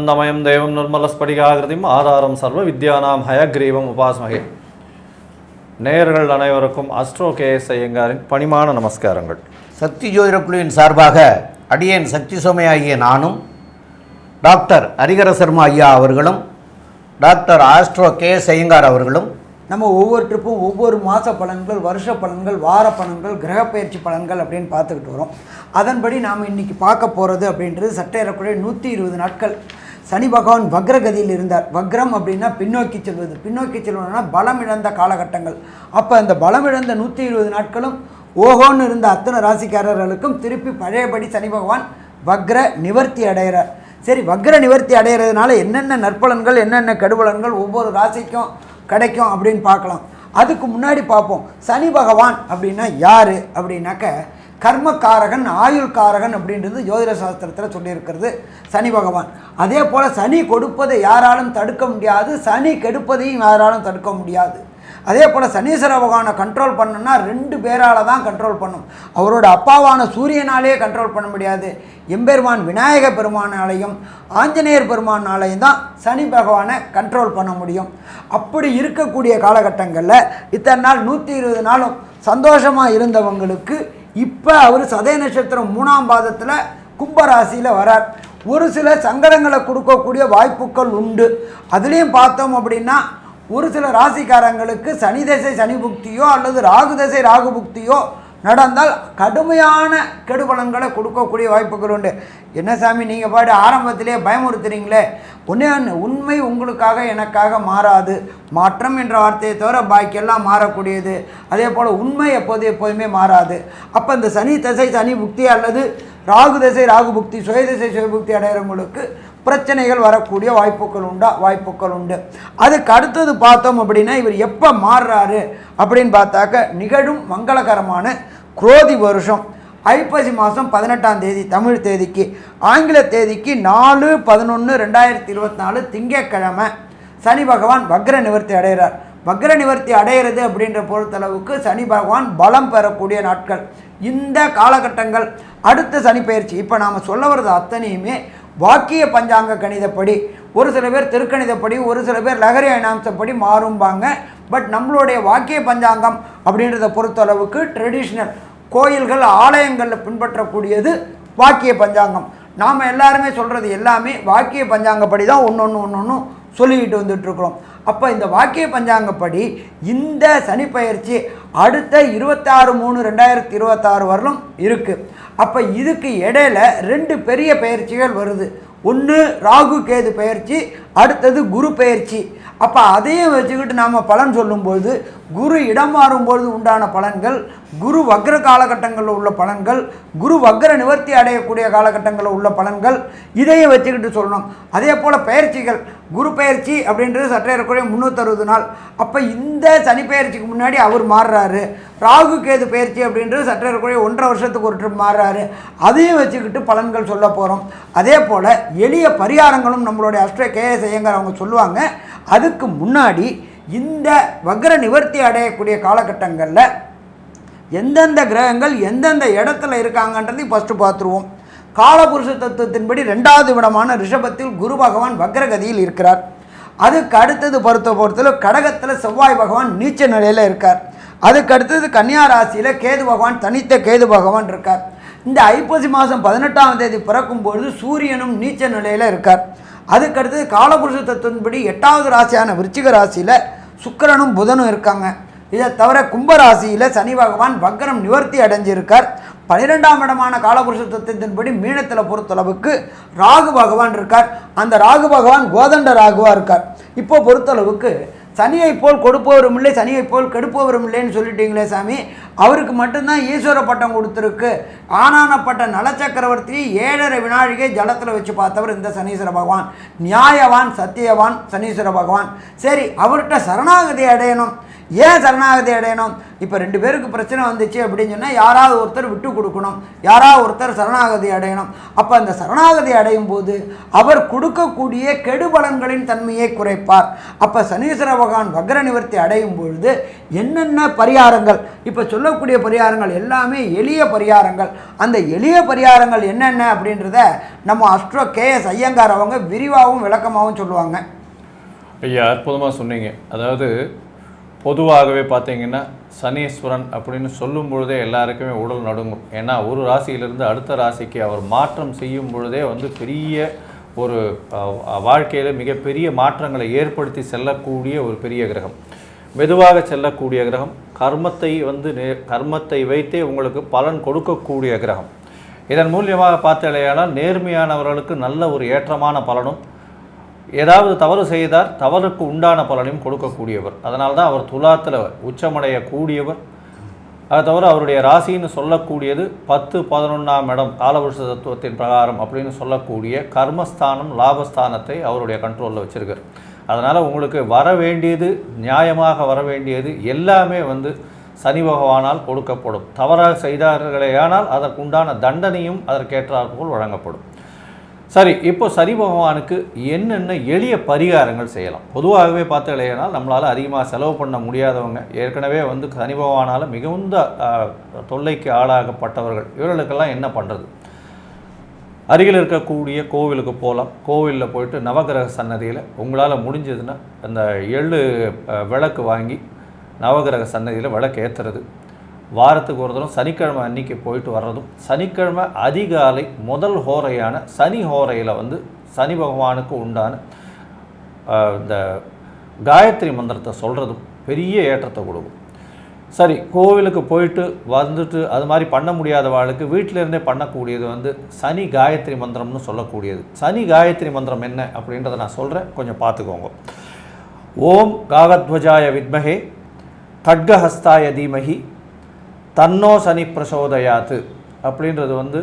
ஆனந்தமயம் தேவம் நிர்மலஸ்படிகாகிருதிம் ஆதாரம் சர்வ வித்யானாம் ஹயக்ரீவம் உபாஸ்மகே. நேயர்கள் அனைவருக்கும் அஸ்ட்ரோ கேஎஸ் ஐயங்காரின் பணிமான நமஸ்காரங்கள். சக்தி ஜோதிட குழுவின் சார்பாக அடியேன் சக்தி சுமை ஆகிய நானும் டாக்டர் ஹரிகர சர்மா ஐயா அவர்களும் டாக்டர் ஆஸ்ட்ரோ கேஎஸ் ஐயங்கார் அவர்களும் நம்ம ஒவ்வொரு ட்ரிப்பும் ஒவ்வொரு மாத பலன்கள் வருஷ பலன்கள் வார பலன்கள் கிரக பயிற்சி பலன்கள் அப்படின்னு பார்த்துக்கிட்டு வரோம். அதன்படி நாம் இன்றைக்கி பார்க்க போகிறது அப்படின்றது சட்டையறக்குடைய நூற்றி இருபது நாட்கள். சனி பகவான் வக்ரகதியில் இருந்தார். வக்ரம் அப்படின்னா பின்னோக்கி செல்வது. பின்னோக்கி செல்வதுனா பலம் இழந்த காலகட்டங்கள். அப்போ அந்த பலம் இழந்த நூற்றி இருபது நாட்களும் ஓஹோன்னு இருந்த அத்தனை ராசிக்காரர்களுக்கும் திருப்பி பழையபடி சனி பகவான் வக்ர நிவர்த்தி அடைகிறார். சரி வக்ர நிவர்த்தி அடைகிறதுனால என்னென்ன நற்பலன்கள் என்னென்ன கெடுபலன்கள் ஒவ்வொரு ராசிக்கும் கிடைக்கும் அப்படின்னு பார்க்கலாம். அதுக்கு முன்னாடி பார்ப்போம். சனி பகவான் அப்படின்னா யார் அப்படின்னாக்க கர்மக்காரகன் ஆயுள்காரகன் அப்படின்றது ஜோதிட சாஸ்திரத்தில் சொல்லியிருக்கிறது சனி பகவான். அதே போல் சனி கொடுப்பதை யாராலும் தடுக்க முடியாது சனி கெடுப்பதையும் யாராலும் தடுக்க முடியாது. அதே போல் சனீஸ்வர பகவானை கண்ட்ரோல் பண்ணணும்னா ரெண்டு பேரால் தான் கண்ட்ரோல் பண்ணும். அவரோட அப்பாவான சூரியனாலேயே கண்ட்ரோல் பண்ண முடியாது. எம்பெருமான் விநாயக பெருமானாலையும் ஆஞ்சநேயர் பெருமானாலையும் தான் சனி பகவானை கண்ட்ரோல் பண்ண முடியும். அப்படி இருக்கக்கூடிய காலகட்டங்களில் இத்தனை நாள் நூற்றி இருபது நாளும் சந்தோஷமாக இருந்தவங்களுக்கு இப்போ அவர் சதய நட்சத்திரம் மூணாம் பாதத்தில் கும்பராசியில் வரார். ஒரு சில சங்கடங்களை கொடுக்கக்கூடிய வாய்ப்புகள் உண்டு. அதுலேயும் பார்த்தோம் அப்படின்னா ஒரு சில ராசிக்காரங்களுக்கு சனி தசை சனி புக்தியோ அல்லது ராகு தசை ராகு புக்தியோ நடந்தால் கடுமையான கெடுபலன்களை கொடுக்கக்கூடிய வாய்ப்புகள் உண்டு. என்ன சாமி நீங்கள் பாடு ஆரம்பத்திலே பயமுறுத்துறீங்களே? ஒன்றே ஒன்று உண்மை உங்களுக்காக எனக்காக மாறாது. மாற்றம் என்ற வார்த்தையை தவிர பாக்கியெல்லாம் மாறக்கூடியது. அதே போல் உண்மை எப்போது எப்போதுமே மாறாது. அப்போ இந்த சனி தசை சனி புக்தி அல்லது ராகு தசை ராகு புக்தி சுய தசை அடைகிறவங்களுக்கு பிரச்சனைகள் வரக்கூடிய வாய்ப்புகள் உண்டா? வாய்ப்புகள் உண்டு. அதுக்கு அடுத்தது பார்த்தோம் அப்படின்னா இவர் எப்போ மாறுறாரு அப்படின்னு பார்த்தாக்க நிகழும் மங்களகரமான குரோதி வருஷம். ஐப்பசி மாதம் பதினெட்டாம் தேதி தமிழ் தேதிக்கு. ஆங்கில தேதிக்கு நாலு பதினொன்று ரெண்டாயிரத்தி இருபத்தி நாலு திங்கக்கிழமை சனி பகவான் வக்ர நிவர்த்தி அடைகிறார். வக்ர நிவர்த்தி அடைகிறது அப்படின்ற பொறுத்தளவுக்கு சனி பகவான் பலம் பெறக்கூடிய நாட்கள். இந்த காலகட்டங்கள். அடுத்த சனி பயிற்சி. இப்போ நாம் சொல்ல வர்றது அத்தனையுமே வாக்கிய பஞ்சாங்க கணிதப்படி ஒரு சில பேர் திருக்கணிதப்படி ஒரு சில பேர் லகரி அயனாம்சப்படி மாறும்பாங்க. பட் நம்மளுடைய வாக்கிய பஞ்சாங்கம் அப்படின்றத பொறுத்தளவுக்கு ட்ரெடிஷ்னல் கோயில்கள் ஆலயங்களில் பின்பற்றக்கூடியது வாக்கிய பஞ்சாங்கம். நாம் எல்லாருமே சொல்கிறது எல்லாமே வாக்கிய பஞ்சாங்கப்படி தான் ஒன்று ஒன்று ஒன்று ஒன்று சொல்லிக்கிட்டு வந்துட்டுருக்குறோம். அப்போ இந்த வாக்கிய பஞ்சாங்கப்படி இந்த சனிப்பயிற்சி அடுத்த இருபத்தாறு மூணு ரெண்டாயிரத்தி இருபத்தாறு வரலும் இருக்குது அப்போ இதுக்கு இடையில ரெண்டு பெரிய பயிற்சிகள் வருது. ஒன்று ராகு கேது பயிற்சி அடுத்தது குரு பயிற்சி அப்போ அதையும் வச்சுக்கிட்டு நாம் பலன் சொல்லும்போது குரு இடம் மாறும்பொழுது உண்டான பலன்கள் குரு வக்ர காலகட்டங்களில் உள்ள பலன்கள் குரு வக்ர நிவர்த்தி அடையக்கூடிய காலகட்டங்களில் உள்ள பலன்கள் இதையும் வச்சுக்கிட்டு சொல்லணும். அதே போல் பயிற்சிகள் குரு பயிற்சி அப்படின்றது சற்றே இருக்கக்கூடிய முந்நூற்றறுபது நாள். அப்போ இந்த சனி பயிற்சிக்கு முன்னாடி அவர் மாறுறாரு. ராகு கேது பயிற்சி அப்படின்றது சற்றே இருக்கக்கூடிய ஒன்றரை வருஷத்துக்கு ஒரு ட்ரிப் மாறுறாரு. அதையும் வச்சுக்கிட்டு பலன்கள் சொல்ல போகிறோம் அதே போல் எளிய பரிகாரங்களும் நம்மளுடைய அஷ்ட கேஎஸ் ஐயங்கார் அவங்க சொல்லுவாங்க. அதுக்கு முன்னாடி இந்த வக்ர நிவர்த்தி அடையக்கூடிய காலகட்டங்களில் எந்தெந்த கிரகங்கள் எந்தெந்த இடத்துல இருக்காங்கன்றதையும் ஃபஸ்ட்டு பார்த்துருவோம். காலபுருஷ தத்துவத்தின்படி ரெண்டாவது விடமான ரிஷபத்தில் குரு பகவான் வக்ரகதியில் இருக்கிறார். அதுக்கு அடுத்தது பொறுத்த பொறுத்தல கடகத்தில் செவ்வாய் பகவான் நீச்ச நிலையில் இருக்கார். அதுக்கு அடுத்தது கன்னியா ராசியில் கேது பகவான் தனித்த கேது பகவான் இருக்கார். இந்த ஐப்பசி மாதம் பதினெட்டாம் தேதி பிறக்கும்பொழுது சூரியனும் நீச்ச நிலையில் இருக்கார். அதுக்கடுத்து காலபுருஷ தத்துவன்படி எட்டாவது ராசியான விருச்சிக ராசியில் சுக்கிரனும் புதனும் இருக்காங்க. இதை தவிர கும்பராசியில் சனி பகவான் வக்ரம் நிவர்த்தி அடைஞ்சிருக்கார். பன்னிரெண்டாம் இடமான காலபுருஷ தத்துவத்தின்படி மீனத்தில் பொறுத்தளவுக்கு ராகு பகவான் இருக்கார். அந்த ராகு பகவான் கோதண்ட ராகுவாக இருக்கார். இப்போ பொறுத்தளவுக்கு சனியை போல் கொடுப்பவரும் இல்லை சனியை போல் கெடுப்பவரும் இல்லைன்னு சொல்லிட்டீங்களே சாமி. அவருக்கு மட்டும்தான் ஈஸ்வர பட்டம் கொடுத்துருக்கு. ஆனானப்பட்ட நலச்சக்கரவர்த்தி ஏழரை வினாழிகை ஜலத்தில் வச்சு பார்த்தவர் இந்த சனீஸ்வர பகவான். நியாயவான் சத்தியவான் சனீஸ்வர பகவான். சரி அவர்கிட்ட சரணாகதி அடையணும். ஏன் சரணாகதி அடையணும்? இப்போ ரெண்டு பேருக்கு பிரச்சனை வந்துச்சு அப்படின்னு சொன்னால் யாராவது ஒருத்தர் விட்டு கொடுக்கணும். யாராவது ஒருத்தர் சரணாகதி அடையணும். அப்போ அந்த சரணாகதி அடையும் போது அவர் கொடுக்கக்கூடிய கெடுபலன்களின் தன்மையை குறைப்பார். அப்போ சனீஸ்வர பகவான் வக்ர நிவர்த்தி அடையும் பொழுது என்னென்ன பரிகாரங்கள்? இப்போ சொல்லக்கூடிய பரிகாரங்கள் எல்லாமே எளிய பரிகாரங்கள். அந்த எளிய பரிகாரங்கள் என்னென்ன அப்படின்றத நம்ம அஸ்ட்ரோ கே எஸ் ஐயங்கார் அவங்க விரிவாகவும் விளக்கமாகவும் சொல்லுவாங்க. ஐயா அற்புதமாக சொன்னீங்க. அதாவது பொதுவாகவே பார்த்தீங்கன்னா சனீஸ்வரன் அப்படின்னு சொல்லும் பொழுதே எல்லாருக்குமே உடல் நடுங்கும். ஏன்னா ஒரு ராசியிலிருந்து அடுத்த ராசிக்கு அவர் மாற்றம் செய்யும் பொழுதே வந்து பெரிய ஒரு வாழ்க்கையில் மிகப்பெரிய மாற்றங்களை ஏற்படுத்தி செல்லக்கூடிய ஒரு பெரிய கிரகம். மெதுவாக செல்லக்கூடிய கிரகம். கர்மத்தை வந்து கர்மத்தை வைத்தே உங்களுக்கு பலன் கொடுக்கக்கூடிய கிரகம். இதன் மூலியமாக பார்த்தாலேயானால் நேர்மையானவர்களுக்கு நல்ல ஒரு ஏற்றமான பலனும் ஏதாவது தவறு செய்தார் தவறுக்கு உண்டான பலனையும் கொடுக்கக்கூடியவர். அதனால தான் அவர் துலாத்தில் உச்சமடையக்கூடியவர். அதை தவிர அவருடைய ராசின்னு சொல்லக்கூடியது பத்து பதினொன்றாம் இடம் காலவருஷ தத்துவத்தின் பிரகாரம் அப்படின்னு சொல்லக்கூடிய கர்மஸ்தானம் லாபஸ்தானத்தை அவருடைய கண்ட்ரோலில் வச்சுருக்கார். அதனால் உங்களுக்கு வர வேண்டியது நியாயமாக வர வேண்டியது எல்லாமே வந்து சனி பகவானால் கொடுக்கப்படும். தவறாக செய்தார்களேயானால் அதற்குண்டான தண்டனையும் அதற்கேற்றாற்போல் வழங்கப்படும். சரி இப்போ சரி பகவானுக்கு என்னென்ன எளிய பரிகாரங்கள் செய்யலாம்? பொதுவாகவே பார்த்தாலேனால் நம்மளால் அதிகமாக செலவு பண்ண முடியாதவங்க ஏற்கனவே வந்து சனி பகவானால் மிகுந்த தொல்லைக்கு ஆளாகப்பட்டவர்கள் இவர்களுக்கெல்லாம் என்ன பண்ணுறது அருகில் இருக்கக்கூடிய கோவிலுக்கு போகலாம். கோவிலில் போயிட்டு நவகிரக சன்னதியில் உங்களால் முடிஞ்சதுன்னா அந்த எள்ளு விளக்கு வாங்கி நவகிரக சன்னதியில் விளக்கு ஏற்றுறது வாரத்துக்கு ஒரு தரம் சனிக்கிழமை அன்னைக்கு போயிட்டு வர்றதும் சனிக்கிழமை அதிகாலை முதல் ஹோரையான சனி ஹோரையில் வந்து சனி பகவானுக்கு உண்டான இந்த காயத்ரி மந்திரத்தை சொல்கிறதும் பெரிய ஏற்றத்தை கொடுக்கும். சரி கோவிலுக்கு போயிட்டு வந்துட்டு அது மாதிரி பண்ண முடியாதவாளுக்கு வீட்டில இருந்தே பண்ணக்கூடியது வந்து சனி காயத்ரி மந்திரம்னு சொல்லக்கூடியது. சனி காயத்ரி மந்திரம் என்ன அப்படின்றத நான் சொல்கிறேன் கொஞ்சம் பார்த்துக்கோங்க. ஓம் காகத்வஜாய வித்மகே கட்கஹஸ்தாய தீமகி தன்னோ சனி பிரசோதயாத்து அப்படின்றது வந்து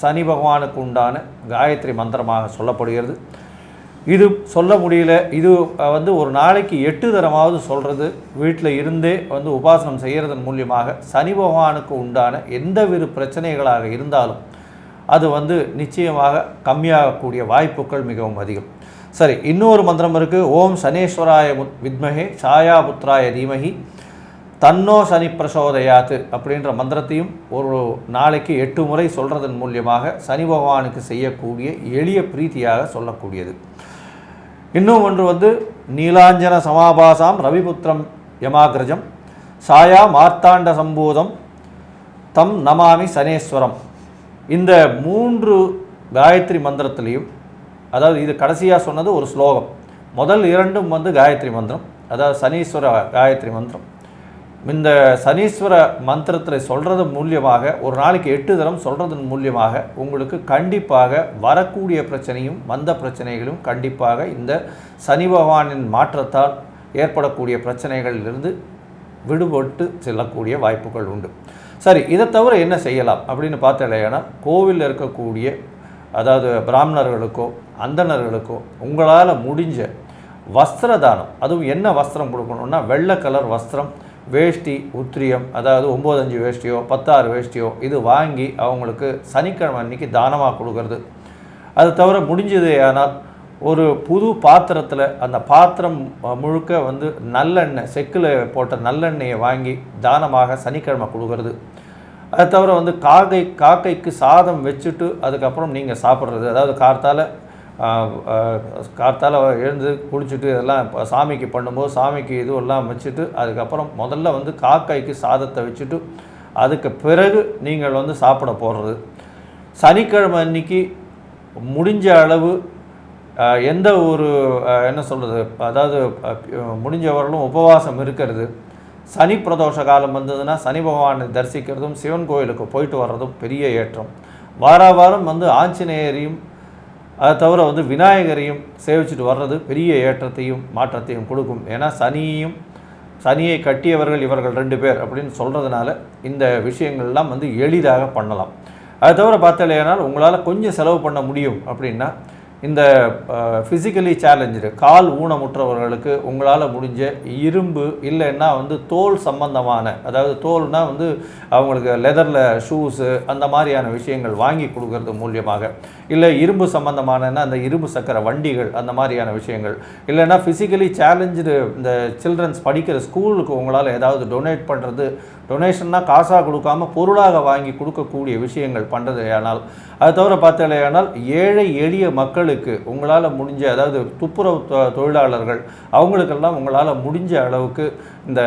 சனி பகவானுக்கு உண்டான காயத்ரி மந்திரமாக சொல்லப்படுகிறது. இது சொல்ல முடியல. இது வந்து ஒரு நாளைக்கு எட்டு தரமாவது சொல்கிறது வீட்டில் இருந்தே வந்து உபாசனம் செய்கிறதன் மூலியமாக சனி பகவானுக்கு உண்டான எந்தவித பிரச்சனைகளாக இருந்தாலும் அது வந்து நிச்சயமாக கம்மியாகக்கூடிய வாய்ப்புகள் மிகவும் அதிகம். சரி இன்னொரு மந்திரம் இருக்குது ஓம் சனேஸ்வராய முத் வித்மகே சாயா புத்ராய தீமகி. தன்னோ சனி பிரசோதையாத்து அப்படின்ற மந்திரத்தையும் ஒரு நாளைக்கு எட்டு முறை சொல்கிறதன் மூலியமாக சனி பகவானுக்கு செய்யக்கூடிய எளிய பிரீத்தியாக சொல்லக்கூடியது. இன்னும் ஒன்று வந்து நீலாஞ்சன சமாபாசாம் ரவிபுத்திரம் யமாகிரஜம் சாயா மார்த்தாண்ட சம்பூதம் தம் நமாமி சனேஸ்வரம். இந்த மூன்று காயத்ரி மந்திரத்திலையும் அதாவது இது கடைசியாக சொன்னது ஒரு ஸ்லோகம். முதல் இரண்டும் வந்து காயத்ரி மந்திரம் அதாவது சனீஸ்வர காயத்ரி மந்திரம். இந்த சனீஸ்வர மந்திரத்தில் சொல்கிறது மூலியமாக ஒரு நாளைக்கு எட்டு தரம் சொல்கிறதன் மூலியமாக உங்களுக்கு கண்டிப்பாக வரக்கூடிய பிரச்சனையும் வந்த பிரச்சனைகளும் கண்டிப்பாக இந்த சனி பகவானின் மாற்றத்தால் ஏற்படக்கூடிய பிரச்சனைகளிலிருந்து விடுபட்டு செல்லக்கூடிய வாய்ப்புகள் உண்டு. சரி இதை தவிர என்ன செய்யலாம் அப்படின்னு பார்த்தலையானா கோவிலில் இருக்கக்கூடிய அதாவது பிராமணர்களுக்கோ அந்தணர்களுக்கோ உங்களால் முடிஞ்ச வஸ்திர தானம் அதுவும் என்ன வஸ்திரம் கொடுக்கணும்னா வெள்ளை கலர் வஸ்திரம் வேஷ்டி உத்திரியம் அதாவது ஒம்பதஞ்சு வேஷ்டியோ பத்தாறு வேஷ்டியோ இது வாங்கி அவங்களுக்கு சனிக்கிழமை அன்னைக்கு தானமாக கொடுக்கறது. அது தவிர முடிஞ்சது ஆனால் ஒரு புது பாத்திரத்தில் அந்த பாத்திரம் முழுக்க வந்து நல்லெண்ணெய் செக்கில் போட்ட நல்லெண்ணெயை வாங்கி தானமாக சனிக்கிழமை கொடுக்கறது. அது தவிர வந்து காக்கை காக்கைக்கு சாதம் வச்சுட்டு அதுக்கப்புறம் நீங்கள் சாப்பிட்றது. அதாவது கார்த்தால் கார்த்தால எழுந்து குளிச்சுட்டு இதெல்லாம் இப்போ சாமிக்கு பண்ணும்போது சாமிக்கு இதுவெல்லாம் வச்சுட்டு அதுக்கப்புறம் முதல்ல வந்து காக்கைக்கு சாதத்தை வச்சுட்டு அதுக்கு பிறகு நீங்கள் வந்து சாப்பிட போடுறது சனிக்கிழமை அன்னைக்கு முடிஞ்ச அளவு எந்த ஒரு என்ன சொல்கிறது அதாவது முடிஞ்சவர்களும் உபவாசம் இருக்கிறது. சனி பிரதோஷ காலம் வந்ததுன்னா சனி பகவானை தரிசிக்கிறதும் சிவன் கோயிலுக்கு போயிட்டு வர்றதும் பெரிய ஏற்றம். வார வாரம் வந்து ஆஞ்சநேயரையும் அதை தவிர வந்து விநாயகரையும் சேவிச்சுட்டு வர்றது பெரிய ஏற்றத்தையும் மாற்றத்தையும் கொடுக்கும். ஏன்னா சனியையும் சனியை கட்டியவர்கள் இவர்கள் ரெண்டு பேர் அப்படின்னு சொல்கிறதுனால இந்த விஷயங்கள்லாம் வந்து எளிதாக பண்ணலாம். அது தவிர பார்த்தாலேனால் உங்களால் கொஞ்சம் செலவு பண்ண முடியும் அப்படின்னா இந்த ஃபிசிக்கலி சேலஞ்சு கால் ஊனமுற்றவர்களுக்கு உங்களால் முடிஞ்ச இரும்பு இல்லைன்னா வந்து தோல் சம்பந்தமான அதாவது தோல்னால் வந்து அவங்களுக்கு லெதரில் ஷூஸு அந்த மாதிரியான விஷயங்கள் வாங்கி கொடுக்கறது மூலியமாக. இல்லை இரும்பு சம்பந்தமானன்னா அந்த இரும்பு சக்கர வண்டிகள் அந்த மாதிரியான விஷயங்கள். இல்லைன்னா ஃபிசிக்கலி சேலஞ்சு இந்த சில்ட்ரன்ஸ் படிக்கிற ஸ்கூலுக்கு உங்களால் ஏதாவது டொனேட் பண்ணுறது டொனேஷன்னா காசாக கொடுக்காமல் பொருளாக வாங்கி கொடுக்கக்கூடிய விஷயங்கள் பண்ணுறதையானால் ஆனால் அது தவிர பார்த்தாலேயானால் ஏழை எளிய மக்களுக்கு உங்களால் முடிஞ்ச அதாவது துப்புரவு தொ- தொழிலாளர்கள் அவங்களுக்கெல்லாம் உங்களால் முடிஞ்ச அளவுக்கு இந்த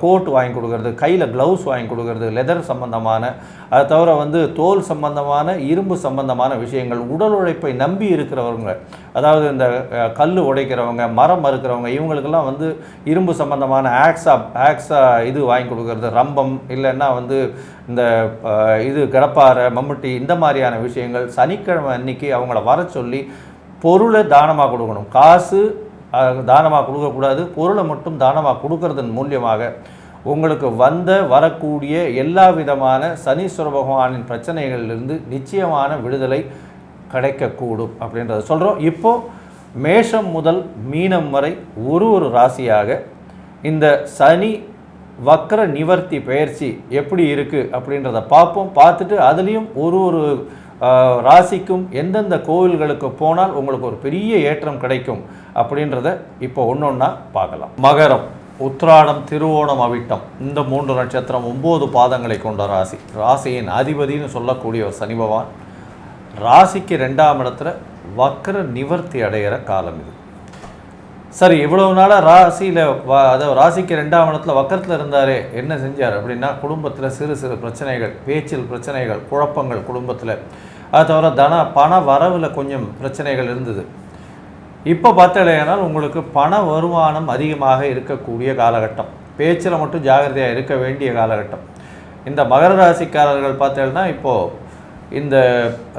கோட் வாங்கி கொடுக்கறது கையில் க்ளவுஸ் வாங்கி கொடுக்கறது லெதர் சம்பந்தமான அதை தவிர வந்து தோல் சம்பந்தமான இரும்பு சம்பந்தமான விஷயங்கள் உடல் உழைப்பை நம்பி இருக்கிறவங்க அதாவது இந்த கல் உடைக்கிறவங்க மரம் மறுக்கிறவங்க இவங்களுக்கெல்லாம் வந்து இரும்பு சம்பந்தமான ஆக்ஸா ஆக்ஸா இது வாங்கி கொடுக்கறது ரம்பம் இல்லைன்னா வந்து இந்த இது கடப்பாறை மம்முட்டி இந்த மாதிரியான விஷயங்கள் சனிக்கிழமை அன்னைக்கு அவங்கள வர சொல்லி பொருளை தானமாக கொடுக்கணும். காசு தானமாக கொடுக்கக்கூடாது. பொருளை மட்டும் தானமாக கொடுக்கறதன் மூலியமாக உங்களுக்கு வந்த வரக்கூடிய எல்லா விதமான சனீஸ்வர பகவானின் பிரச்சனைகளிலிருந்து நிச்சயமான விடுதலை கிடைக்கக்கூடும் அப்படின்றத சொல்கிறோம் இப்போது மேஷம் முதல் மீனம் வரை ஒரு ஒரு ராசியாக இந்த சனி வக்ர நிவர்த்தி பயிற்சி எப்படி இருக்குது அப்படின்றத பார்ப்போம். பார்த்துட்டு அதுலேயும் ஒரு ஒரு ராசிக்கும் எந்தெந்த கோவில்களுக்கு போனால் உங்களுக்கு ஒரு பெரிய ஏற்றம் கிடைக்கும். அப்படின்றத இப்போ ஒன்று ஒன்றா பார்க்கலாம். மகரம் உத்ராடம் திருவோணம் அவிட்டம். இந்த மூன்று நட்சத்திரம் ஒம்பது பாதங்களை கொண்ட ராசி. ராசியின் அதிபதின்னு சொல்லக்கூடிய ஒரு சனி பகவான். ராசிக்கு ரெண்டாம் இடத்துல வக்கர நிவர்த்தி அடையிற காலம் இது. சரி இவ்வளவு நாளாக ராசியில் வ அதாவது ராசிக்கு ரெண்டாம் இடத்துல வக்கரத்தில் இருந்தாரே என்ன செஞ்சார் அப்படின்னா குடும்பத்தில் சிறு சிறு பிரச்சனைகள் பேச்சில் பிரச்சனைகள் குழப்பங்கள் குடும்பத்தில். அது தவிர தன பண வரவில் கொஞ்சம் பிரச்சனைகள் இருந்தது. இப்போ பார்த்தலையானால் உங்களுக்கு பண வருமானம் அதிகமாக இருக்கக்கூடிய காலகட்டம். பேச்சில் மட்டும் ஜாகிரதையாக இருக்க வேண்டிய காலகட்டம். இந்த மகர ராசிக்காரர்கள் பார்த்தேன்னா இப்போது இந்த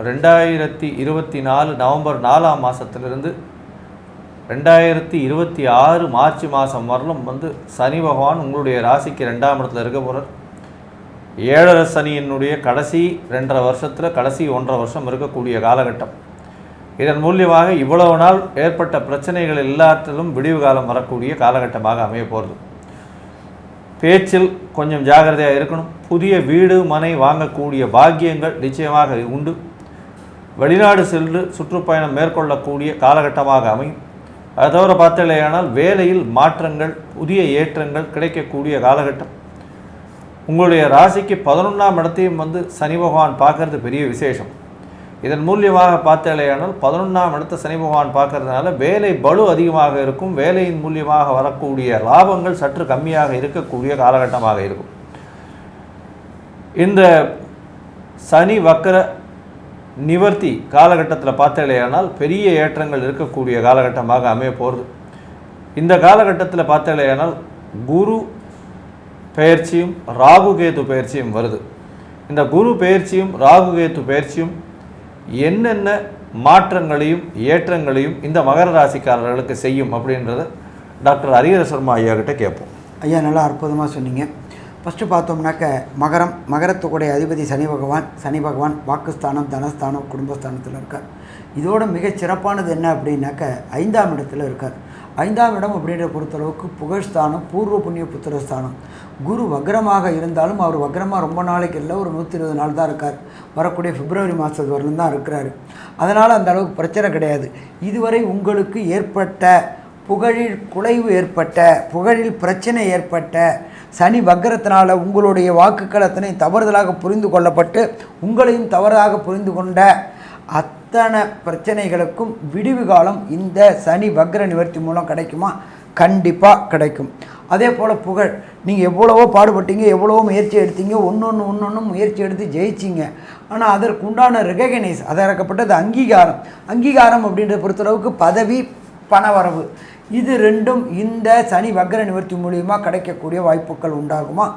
ரெண்டாயிரத்தி இருபத்தி நாலு நவம்பர் நாலாம் மாதத்திலிருந்து ரெண்டாயிரத்தி இருபத்தி ஆறு மார்ச் மாதம் வரலும் வந்து சனி பகவான் உங்களுடைய ராசிக்கு ரெண்டாம் இடத்துல இருக்க போகிறார் ஏழரை சனியினுடைய கடைசி ரெண்டரை வருஷத்தில் கடைசி ஒன்றரை வருஷம் இருக்கக்கூடிய காலகட்டம். இதன் மூலியமாக இவ்வளவு நாள் ஏற்பட்ட பிரச்சனைகள் எல்லாத்திலும் விடிவு காலம் வரக்கூடிய காலகட்டமாக அமைய போகிறது பேச்சில் கொஞ்சம் ஜாகிரதையாக இருக்கணும். புதிய வீடு மனை வாங்கக்கூடிய பாக்கியங்கள் நிச்சயமாக உண்டு. வெளிநாடு சென்று சுற்றுப்பயணம் மேற்கொள்ளக்கூடிய காலகட்டமாக அமையும். அதை தவிர பார்த்தலையானால் வேலையில் மாற்றங்கள் புதிய ஏற்றங்கள் கிடைக்கக்கூடிய காலகட்டம். உங்களுடைய ராசிக்கு பதினொன்றாம் இடத்தையும் வந்து சனி பகவான் பார்க்கறது பெரிய விசேஷம். இதன் மூலியமாக பார்த்தாலேயானால் பதினொன்றாம் இடத்த சனி பகவான் பார்க்கறதுனால வேலை பலு அதிகமாக இருக்கும். வேலையின் மூலியமாக வரக்கூடிய லாபங்கள் சற்று கம்மியாக இருக்கக்கூடிய காலகட்டமாக இருக்கும். இந்த சனி வக்கர நிவர்த்தி காலகட்டத்தில் பார்த்தாலேயானால் பெரிய ஏற்றங்கள் இருக்கக்கூடிய காலகட்டமாக அமைய போகிறது இந்த காலகட்டத்தில் பார்த்தாலேயானால் குரு பெயர்ச்சியும் ராகுகேது பெயர்ச்சியும் வருது. இந்த குரு பெயர்ச்சியும் ராகுகேது பெயர்ச்சியும் என்னென்ன மாற்றங்களையும் ஏற்றங்களையும் இந்த மகர ராசிக்காரர்களுக்கு செய்யும் அப்படின்றத டாக்டர் ஹரிஹர சர்மா ஐயா கிட்ட கேட்போம். ஐயா நல்லா அற்புதமாக சொன்னீங்க. ஃபஸ்ட்டு பார்த்தோம்னாக்க மகரம் மகரத்துக்குடைய அதிபதி சனி பகவான் சனி பகவான் வாக்குஸ்தானம் தனஸ்தானம் குடும்பஸ்தானத்தில் இருக்கார். இதோட மிகச் சிறப்பானது என்ன அப்படின்னாக்க ஐந்தாம் இடத்துல இருக்கார். ஐந்தாம் இடம் அப்படின்ற பொறுத்தளவுக்கு புகழ்ஸ்தானம் பூர்வ புண்ணிய புத்திரஸ்தானம். குரு வக்ரமாக இருந்தாலும் அவர் வக்ரமாக ரொம்ப நாளைக்கு இல்லை ஒரு நூற்றி இருபது நாள் தான் இருக்கார். வரக்கூடிய பிப்ரவரி மாதத்து வரலும் தான் இருக்கிறாரு. அதனால் அந்த அளவுக்கு பிரச்சனை கிடையாது. இதுவரை உங்களுக்கு ஏற்பட்ட புகழில் குலைவு ஏற்பட்ட புகழில் பிரச்சனை ஏற்பட்ட சனி வக்கரத்தினால உங்களுடைய வாக்குகள் அத்தனை தவறுதலாக புரிந்து கொள்ளப்பட்டு உங்களையும் தவறாக புரிந்து கொண்ட அத் அத்தனை பிரச்சனைகளுக்கும் விடிவு காலம் இந்த சனி வக்ர நிவர்த்தி மூலம் கிடைக்குமா? கண்டிப்பாக கிடைக்கும். அதே போல் புகழ் நீங்கள் எவ்வளவோ பாடுபட்டீங்க எவ்வளவோ முயற்சி எடுத்தீங்க ஒன்று ஒன்று ஒன்று ஒன்று முயற்சி எடுத்து ஜெயிச்சிங்க. ஆனால் அதற்கு உண்டான ரெகக்னைஸ் அதற்கப்பட்டது அங்கீகாரம். அங்கீகாரம் அப்படின்றத பொறுத்தளவுக்கு பதவி பணவரவு இது ரெண்டும் இந்த சனி வக்ர நிவர்த்தி மூலியமாக கிடைக்கக்கூடிய வாய்ப்புகள் உண்டாகுமா?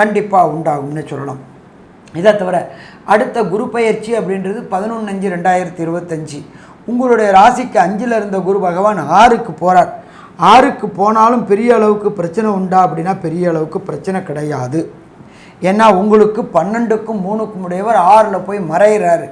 கண்டிப்பாக உண்டாகும்னு சொல்லலாம். இதை தவிர அடுத்த குரு பயிற்சி அப்படின்றது பதினொன்று அஞ்சு ரெண்டாயிரத்தி இருபத்தஞ்சி. உங்களுடைய ராசிக்கு அஞ்சில் இருந்த குரு பகவான் ஆறுக்கு போகிறார் ஆறுக்கு போனாலும் பெரிய அளவுக்கு பிரச்சனை உண்டா அப்படின்னா பெரிய அளவுக்கு பிரச்சனை கிடையாது. ஏன்னா உங்களுக்கு பன்னெண்டுக்கும் மூணுக்கும் உடையவர் ஆறில் போய் மறையிறாரு.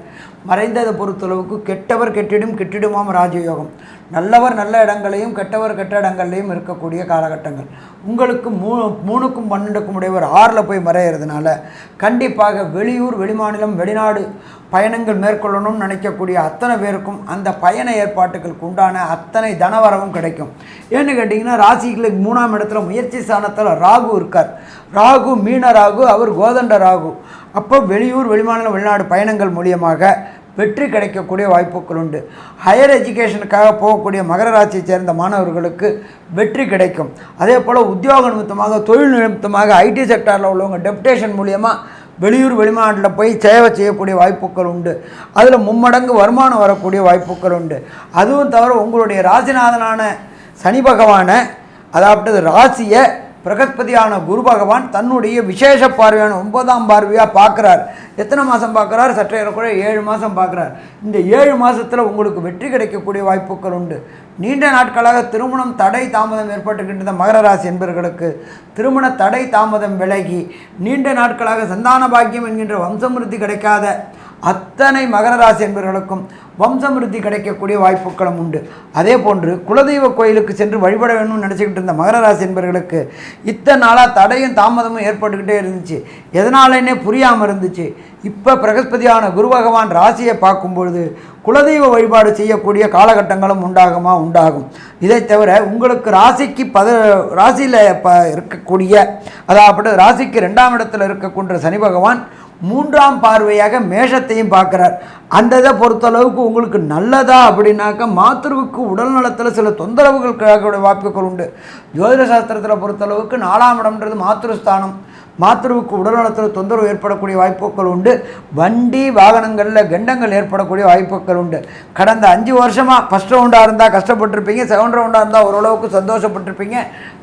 மறைந்ததை பொறுத்தளவுக்கு கெட்டவர் கெட்டிடும் கெட்டிடுமாம் ராஜயோகம். நல்லவர் நல்ல இடங்களையும் கெட்டவர் கெட்ட இடங்கள்லையும் இருக்கக்கூடிய காலகட்டங்கள். உங்களுக்கு மூ மூணுக்கும் பன்னெண்டுக்கும் உடையவர் ஆறில் போய் மறையிறதுனால கண்டிப்பாக வெளியூர் வெளிமாநிலம் வெளிநாடு பயணங்கள் மேற்கொள்ளணும்னு நினைக்கக்கூடிய அத்தனை பேருக்கும் அந்த பயண ஏற்பாட்டுகளுக்கு உண்டான அத்தனை தனவரவும் கிடைக்கும். ஏன்னு கேட்டிங்கன்னா ராசிகளுக்கு மூணாம் இடத்துல முயற்சி ஸ்தானத்தில் ராகு இருக்கார். ராகு மீன ராகு அவர் கோதண்ட ராகு. அப்போ வெளியூர் வெளிமாநிலம் வெளிநாடு பயணங்கள் மூலியமாக வெற்றி கிடைக்கக்கூடிய வாய்ப்புகள் உண்டு. ஹையர் எஜுகேஷனுக்காக போகக்கூடிய மகர ராசியை சேர்ந்த மாணவர்களுக்கு வெற்றி கிடைக்கும். அதே போல் உத்தியோக நிமித்தமாக தொழில் நிமித்தமாக ஐடி செக்டாரில் உள்ளவங்க டெப்டேஷன் மூலியமாக வெளியூர் வெளிநாட்டில் போய் சேவை செய்யக்கூடிய வாய்ப்புகள் உண்டு. அதில் மும்மடங்கு வருமானம் வரக்கூடிய வாய்ப்புகள் உண்டு. அதுவும் தவிர உங்களுடைய ராசிநாதனான சனி பகவானை அதாவது ராசியை பிரகஸ்பதியான குரு பகவான் தன்னுடைய விசேஷ பார்வையான ஒன்பதாம் பார்வையாக பார்க்குறார். எத்தனை மாதம் பார்க்குறார்? சற்றே கூட ஏழு மாதம் பார்க்குறார். இந்த ஏழு மாதத்தில் உங்களுக்கு வெற்றி கிடைக்கக்கூடிய வாய்ப்புகள் உண்டு. நீண்ட நாட்களாக திருமணம் தடை தாமதம் ஏற்பட்டுக்கின்ற மகர ராசி என்பவர்களுக்கு திருமண தடை தாமதம் விலகி நீண்ட நாட்களாக சந்தான பாக்கியம் என்கின்ற வம்சமிருத்தி கிடைக்காத அத்தனை மகர ராசி என்பவர்களுக்கும் வம்சமிருத்தி கிடைக்கக்கூடிய வாய்ப்புகளும் உண்டு. அதே போன்று குலதெய்வ கோயிலுக்கு சென்று வழிபட வேணும்னு நினச்சிக்கிட்டு இருந்த மகர ராசி என்பவர்களுக்கு இத்தனை நாளாக தடையும் தாமதமும் ஏற்பட்டுக்கிட்டே இருந்துச்சு. எதனாலன்னே புரியாமல் இருந்துச்சு. இப்போ பிரகஸ்பதியான குரு பகவான் ராசியை பார்க்கும்பொழுது குலதெய்வ வழிபாடு செய்யக்கூடிய காலகட்டங்களும் உண்டாகுமா? உண்டாகும். இதை தவிர உங்களுக்கு ராசிக்கு பத ராசியில் ப இருக்கக்கூடிய அதாவது ராசிக்கு ரெண்டாம் இடத்தில் இருக்கக்கூடிய சனி பகவான் மூன்றாம் பார்வையாக மேஷத்தையும் பார்க்குறார். அந்த இதை பொறுத்தளவுக்கு உங்களுக்கு நல்லதா அப்படின்னாக்கா மாத்திருவுக்கு உடல் நலத்தில் சில தொந்தரவுகள் கிடக்கக்கூடிய வாய்ப்புகள் உண்டு. ஜோதிட சாஸ்திரத்தில் பொறுத்தளவுக்கு நாலாம் இடம்ன்றது மாத்திருஸ்தானம். மாத்திருவுக்கு உடல்நலத்தில் தொந்தரவு ஏற்படக்கூடிய வாய்ப்புகள் உண்டு. வண்டி வாகனங்களில் கண்டங்கள் ஏற்படக்கூடிய வாய்ப்புகள் உண்டு. கடந்த அஞ்சு வருஷமாக ஃபஸ்ட் ரவுண்டாக இருந்தால் கஷ்டப்பட்டிருப்பீங்க செகண்ட் ரவுண்டாக இருந்தால் ஓரளவுக்கு சந்தோஷப்பட்டிருப்பீங்க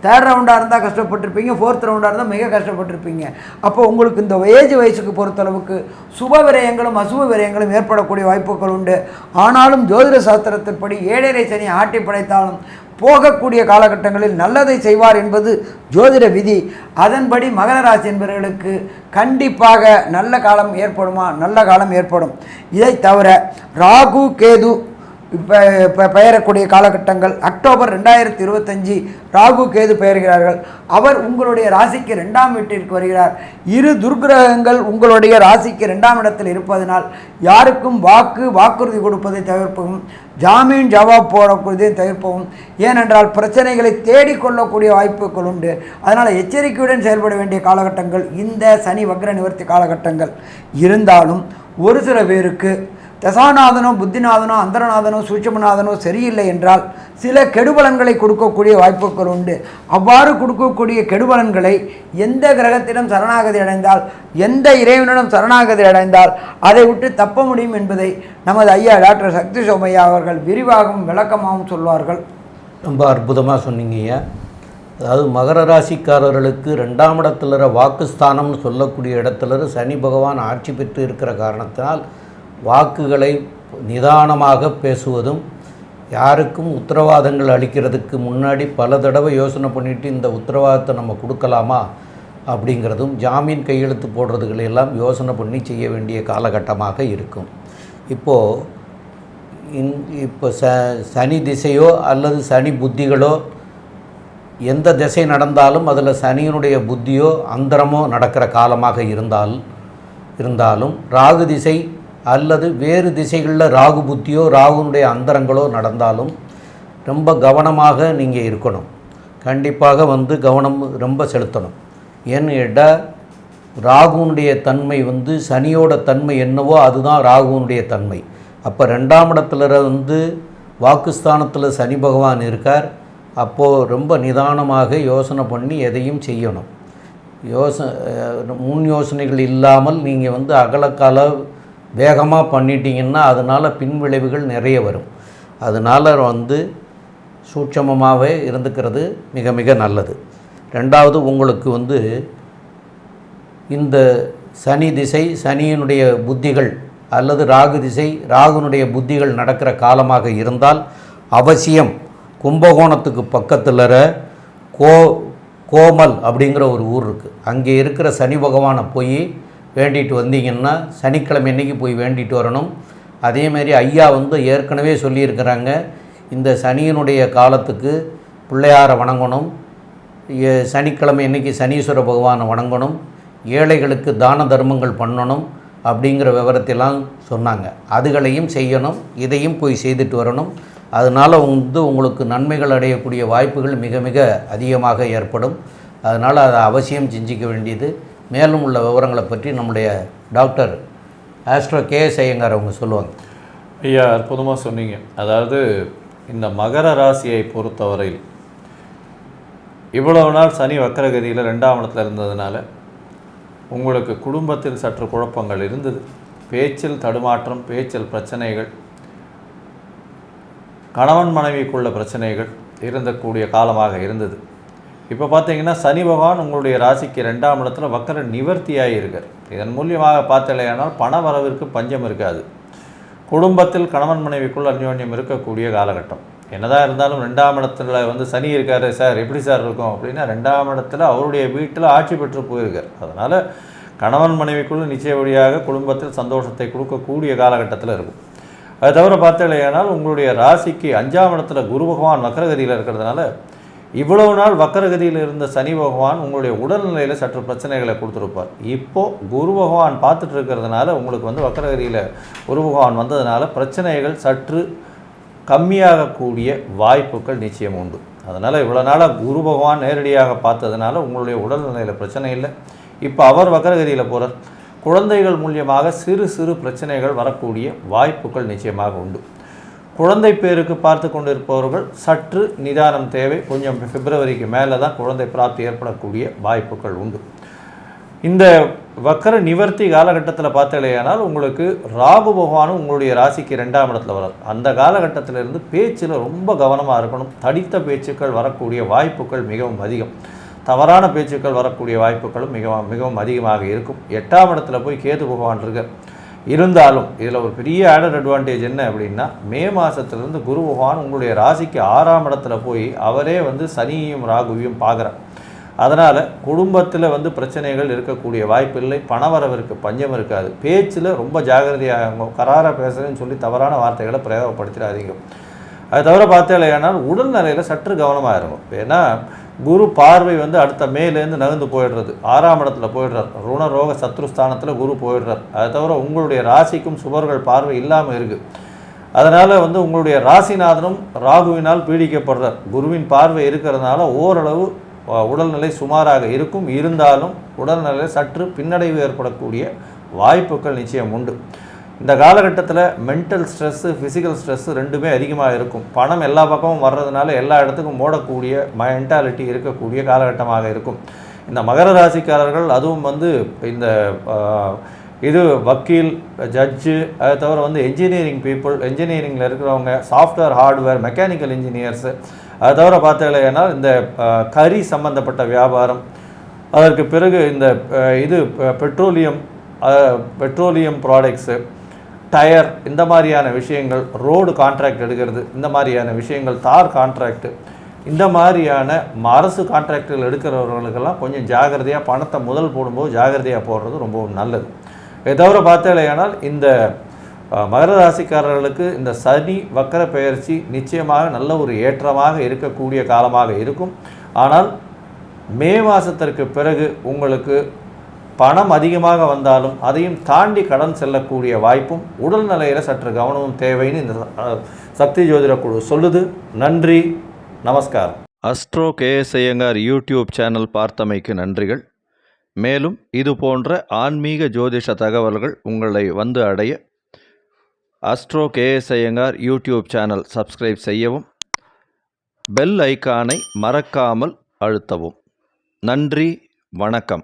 தேர்ட் ரவுண்டாக இருந்தால் கஷ்டப்பட்டிருப்பீங்க ஃபோர்த் ரவுண்டாக இருந்தால் மிக கஷ்டப்பட்டிருப்பீங்க. அப்போ உங்களுக்கு இந்த ஏஜ் வயசுக்கு பொறுத்தளவுக்கு சுப விரயங்களும் அசுப விரயங்களும் ஏற்படக்கூடிய வாய்ப்புகள் உண்டு. ஆனாலும் ஜோதிட சாஸ்திரத்தின்படி ஏழரை சனி ஆட்டி படைத்தாலும் போகக்கூடிய காலகட்டங்களில் நல்லதை செய்வார் என்பது ஜோதிட விதி. அதன்படி மகர ராசி என்பவர்களுக்கு கண்டிப்பாக நல்ல காலம் ஏற்படுமா? நல்ல காலம் ஏற்படும். இதை தவிர ராகு கேது இப்போ இப்போ பெயரக்கூடிய காலகட்டங்கள் அக்டோபர் ரெண்டாயிரத்தி இருபத்தஞ்சி ராகு கேது பெயர்கிறார்கள். அவர் உங்களுடைய ராசிக்கு ரெண்டாம் வீட்டிற்கு வருகிறார். இரு துர்கிரகங்கள் உங்களுடைய ராசிக்கு ரெண்டாம் இடத்தில் இருப்பதனால் யாருக்கும் வாக்கு வாக்குறுதி கொடுப்பதை தவிர்ப்பவும் ஜாமீன் ஜவாப் போடக்கூடியதை தவிர்ப்பவும் ஏனென்றால் பிரச்சனைகளை தேடிக்கொள்ளக்கூடிய வாய்ப்புகள் உண்டு. அதனால் எச்சரிக்கையுடன் செயல்பட வேண்டிய காலகட்டங்கள் இந்த சனி வக்ர நிவர்த்தி காலகட்டங்கள். இருந்தாலும் ஒரு சில பேருக்கு தசாநாதனோ புத்திநாதனோ அந்தரநாதனோ சூட்சமநாதனோ சரியில்லை என்றால் சில கெடுபலன்களை கொடுக்கக்கூடிய வாய்ப்புகள் உண்டு. அவ்வாறு கொடுக்கக்கூடிய கெடுபலன்களை எந்த கிரகத்திடம் சரணாகதி அடைந்தால் எந்த இறைவனிடம் சரணாகதி அடைந்தால் அதை விட்டு தப்ப முடியும் என்பதை நமது ஐயா டாக்டர் சக்தி சோமையா அவர்கள் விரிவாகவும் விளக்கமாகவும் சொல்வார்கள். ரொம்ப அற்புதமாக சொன்னீங்க அதாவது மகர ராசிக்காரர்களுக்கு ரெண்டாம் இடத்துல வாக்குஸ்தானம்னு சொல்லக்கூடிய இடத்துல சனி பகவான் ஆட்சி பெற்று இருக்கிற காரணத்தினால் வாக்குகளை நிதானமாக பேசுவதும் யாருக்கும் உத்தரவாதங்கள் அளிக்கிறதுக்கு முன்னாடி பல தடவை யோசனை பண்ணிவிட்டு இந்த உத்தரவாதத்தை நம்ம கொடுக்கலாமா அப்படிங்கிறதும் ஜாமீன் கையெழுத்து போடுறதுகளை எல்லாம் யோசனை பண்ணி செய்ய வேண்டிய காலகட்டமாக இருக்கும். இப்போது இன் இப்போ ச சனி திசையோ அல்லது சனி புத்திகளோ எந்த திசை நடந்தாலும் அதில் சனியினுடைய புத்தியோ அந்தரமோ நடக்கிற காலமாக இருந்தால் இருந்தாலும் ராகு திசை அல்லது வேறு திசைகளில் ராகு புத்தியோ ராகுனுடைய அந்தரங்களோ நடந்தாலும் ரொம்ப கவனமாக நீங்கள் இருக்கணும். கண்டிப்பாக வந்து கவனம் ரொம்ப செலுத்தணும். ஏன்னு கேட்டால் ராகுனுடைய தன்மை வந்து சனியோட தன்மை என்னவோ அதுதான் ராகுனுடைய தன்மை. அப்போ ரெண்டாம் இடத்துல வந்து வாக்குஸ்தானத்தில் சனி பகவான் இருக்கார். அப்போது ரொம்ப நிதானமாக யோசனை பண்ணி எதையும் செய்யணும். யோச முன் யோசனைகள் இல்லாமல் நீங்கள் வந்து அகலக்கால வேகமாக பண்ணிட்டீங்கன்னா அதனால் பின்விளைவுகள் நிறைய வரும். அதனால் வந்து சூட்சமமாகவே இருந்துக்கிறது மிக மிக நல்லது. ரெண்டாவது உங்களுக்கு வந்து இந்த சனி திசை சனியினுடைய புத்திகள் அல்லது ராகு திசை ராகுனுடைய புத்திகள் நடக்கிற காலமாக இருந்தால் அவசியம் கும்பகோணத்துக்கு பக்கத்தில் கோ கோமல் அப்படிங்கிற ஒரு ஊர் இருக்குது அங்கே இருக்கிற சனி பகவானை போய் வேண்டிட்டு வந்தீங்கன்னா சனிக்கிழமை இன்றைக்கி போய் வேண்டிட்டு வரணும்? அதேமாதிரி ஐயா வந்து ஏற்கனவே சொல்லியிருக்கிறாங்க இந்த சனியினுடைய காலத்துக்கு பிள்ளையாரை வணங்கணும். ஏ- சனிக்கிழமை இன்றைக்கி சனீஸ்வர பகவானை வணங்கணும். ஏழைகளுக்கு தான தர்மங்கள் பண்ணணும் அப்படிங்கிற விவரத்தெல்லாம் சொன்னாங்க. அதுகளையும் செய்யணும் இதையும் போய் செய்துட்டு வரணும். அதனால் வந்து உங்களுக்கு நன்மைகள் அடையக்கூடிய வாய்ப்புகள் மிக மிக அதிகமாக ஏற்படும். அதனால் அதை அவசியம் செஞ்சிக்க வேண்டியது. மேலும் உள்ள விவரங்களை பற்றி நம்முடைய டாக்டர் ஆஸ்ட்ரோ கேஎஸ் ஐயங்கார் அவங்க சொல்லுவாங்க. ஐயா அற்புதமாக சொன்னீங்க. அதாவது இந்த மகர ராசியை பொறுத்தவரையில் இவ்வளவு நாள் சனி வக்கரகதியில் ரெண்டாம் இடத்துல இருந்ததுனால உங்களுக்கு குடும்பத்தில் சற்று குழப்பங்கள் இருந்தது. பேச்சில் தடுமாற்றம் பேச்சில் பிரச்சனைகள் கணவன் மனைவிக்குள்ள பிரச்சனைகள் இருந்தக்கூடிய காலமாக இருந்தது. இப்போ பார்த்தீங்கன்னா சனி பகவான் உங்களுடைய ராசிக்கு ரெண்டாம் இடத்துல வக்கர நிவர்த்தியாக இருக்கார். இதன் மூலியமாக பார்த்தலையானால் பண வரவிற்கு பஞ்சம் இருக்காது. குடும்பத்தில் கணவன் மனைவிக்குள் அந்யோன்யம் இருக்கக்கூடிய காலகட்டம். என்னதான் இருந்தாலும் ரெண்டாம் இடத்துல வந்து சனி இருக்காரு சார் எப்படி சார் இருக்கும் அப்படின்னா ரெண்டாம் இடத்துல அவருடைய வீட்டில் ஆட்சி பெற்று போயிருக்கார். அதனால் கணவன் மனைவிக்குள்ள நிச்சய வழியாக குடும்பத்தில் சந்தோஷத்தை கொடுக்கக்கூடிய காலகட்டத்தில் இருக்கும். அது தவிர பார்த்தலையானால் உங்களுடைய ராசிக்கு அஞ்சாம் இடத்துல குரு பகவான் வக்கரகதியில் இருக்கிறதுனால இவ்வளவு நாள் வக்கரகதியில் இருந்த சனி பகவான் உங்களுடைய உடல்நிலையில் சற்று பிரச்சனைகளை கொடுத்துருப்பார். இப்போது குரு பகவான் பார்த்துட்டு இருக்கிறதுனால உங்களுக்கு வந்து வக்கரகதியில் குரு பகவான் வந்ததுனால பிரச்சனைகள் சற்று கம்மியாகக்கூடிய வாய்ப்புகள் நிச்சயம் உண்டு. அதனால் இவ்வளோ நாளாக குரு பகவான் நேரடியாக பார்த்ததுனால உங்களுடைய உடல்நிலையில் பிரச்சனை இல்லை. இப்போ அவர் வக்கரகதியில் போகிறார் குழந்தைகள் மூலியமாக சிறு சிறு பிரச்சனைகள் வரக்கூடிய வாய்ப்புகள் நிச்சயமாக உண்டு. குழந்தை பேருக்கு பார்த்து கொண்டிருப்பவர்கள் சற்று நிதானம் தேவை. கொஞ்சம் பிப்ரவரிக்கு மேலே தான் குழந்தை பிராப்தி ஏற்படக்கூடிய வாய்ப்புகள் உண்டு. இந்த வக்கர நிவர்த்தி காலகட்டத்தில் பார்த்தலையானால் உங்களுக்கு ராகு பகவானும் உங்களுடைய ராசிக்கு ரெண்டாம் இடத்துல வரார் அந்த காலகட்டத்திலிருந்து பேச்சில் ரொம்ப கவனமாக இருக்கணும். தடித்த பேச்சுக்கள் வரக்கூடிய வாய்ப்புகள் மிகவும் அதிகம். தவறான பேச்சுக்கள் வரக்கூடிய வாய்ப்புகளும் மிகவும் மிகவும் அதிகமாக இருக்கும். எட்டாம் இடத்துல போய் கேது பகவான் இருக்கார். இருந்தாலும் இதில் ஒரு பெரிய ஆடட் அட்வான்டேஜ் என்ன அப்படின்னா மே மாதத்துலேருந்து குரு பகவான் உங்களுடைய ராசிக்கு ஆறாம் இடத்துல போய் அவரே வந்து சனியையும் ராகுவையும் பார்க்குறார். அதனால் குடும்பத்தில் வந்து பிரச்சனைகள் இருக்கக்கூடிய வாய்ப்பில்லை பணவரவிற்கு பஞ்சம் இருக்காது பேச்சில் ரொம்ப ஜாகிரதையாக கராராக பேசுகிறேன்னு சொல்லி தவறான வார்த்தைகளை பிரயோகப்படுத்திடாதீங்க. அது தவிர பார்த்தேலையானால் உடல்நிலையில் சற்று கவனமாக இருக்கும் ஏன்னா குரு பார்வை வந்து அடுத்த மேலேருந்து நகர்ந்து போயிடுறது. ஆறாம் இடத்துல போயிடுறார். ருணரோக சத்ருஸ்தானத்தில் குரு போயிடுறார். அதை தவிர உங்களுடைய ராசிக்கும் சுபர்கள் பார்வை இல்லாமல் இருக்குது அதனால் வந்து உங்களுடைய ராசிநாதனும் ராகுவினால் பீடிக்கப்படுறார். குருவின் பார்வை இருக்கிறதுனால ஓரளவு உடல்நிலை சுமாராக இருக்கும். இருந்தாலும் உடல்நிலை சற்று பின்னடைவு ஏற்படக்கூடிய வாய்ப்புகள் நிச்சயம் உண்டு. இந்த காலகட்டத்தில் மென்டல் ஸ்ட்ரெஸ்ஸு ஃபிசிக்கல் ஸ்ட்ரெஸ்ஸு ரெண்டுமே அதிகமாக இருக்கும். பணம் எல்லா பக்கமும் வர்றதுனால எல்லா இடத்துக்கும் ஓடக்கூடிய மென்டாலிட்டி இருக்கக்கூடிய காலகட்டமாக இருக்கும். இந்த மகர ராசிக்காரர்கள் அதுவும் வந்து இந்த இது வக்கீல் ஜட்ஜு அதை தவிர வந்து என்ஜினியரிங் பீப்புள் என்ஜினியரிங்கில் இருக்கிறவங்க சாஃப்ட்வேர் ஹார்ட்வேர் மெக்கானிக்கல் இன்ஜினியர்ஸு அதை தவிர பார்த்தீங்கன்னா இந்த கறி சம்பந்தப்பட்ட வியாபாரம் அதற்கு பிறகு இந்த இது பெட்ரோலியம் பெட்ரோலியம் ப்ராடக்ட்ஸு டயர் இந்த மாதிரியான விஷயங்கள் ரோடு கான்ட்ராக்ட் எடுக்கிறது இந்த மாதிரியான விஷயங்கள் தார் கான்ட்ராக்ட் இந்த மாதிரியான அரசு கான்ட்ராக்டுகள் எடுக்கிறவர்களுக்கெல்லாம் கொஞ்சம் ஜாகிரதையாக பணத்தை முதல் போடும்போது ஜாகிரதையாக போடுறது ரொம்பவும் நல்லது. இதை தவிர பார்த்தேனால் இந்த மகர ராசிக்காரர்களுக்கு இந்த சனி வக்கர பெயர்ச்சி நிச்சயமாக நல்ல ஒரு ஏற்றமாக இருக்கக்கூடிய காலமாக இருக்கும். ஆனால் மே மாதத்திற்கு பிறகு உங்களுக்கு பணம் அதிகமாக வந்தாலும் அதையும் தாண்டி கடன் செல்லக்கூடிய வாய்ப்பும் உடல் நிலையில் சற்று கவனமும் தேவைன்னு இந்த சக்தி ஜோதிட குழு சொல்லுது. நன்றி. நமஸ்காரம். Astro KS Iyengar YouTube channel பார்த்தமைக்கு நன்றிகள். மேலும் இது போன்ற ஆன்மீக ஜோதிஷ தகவல்கள் உங்களை வந்து அடைய astro KS Iyengar YouTube channel subscribe செய்யவும் பெல் ஐகானை மறக்காமல் அழுத்தவும். நன்றி. வணக்கம்.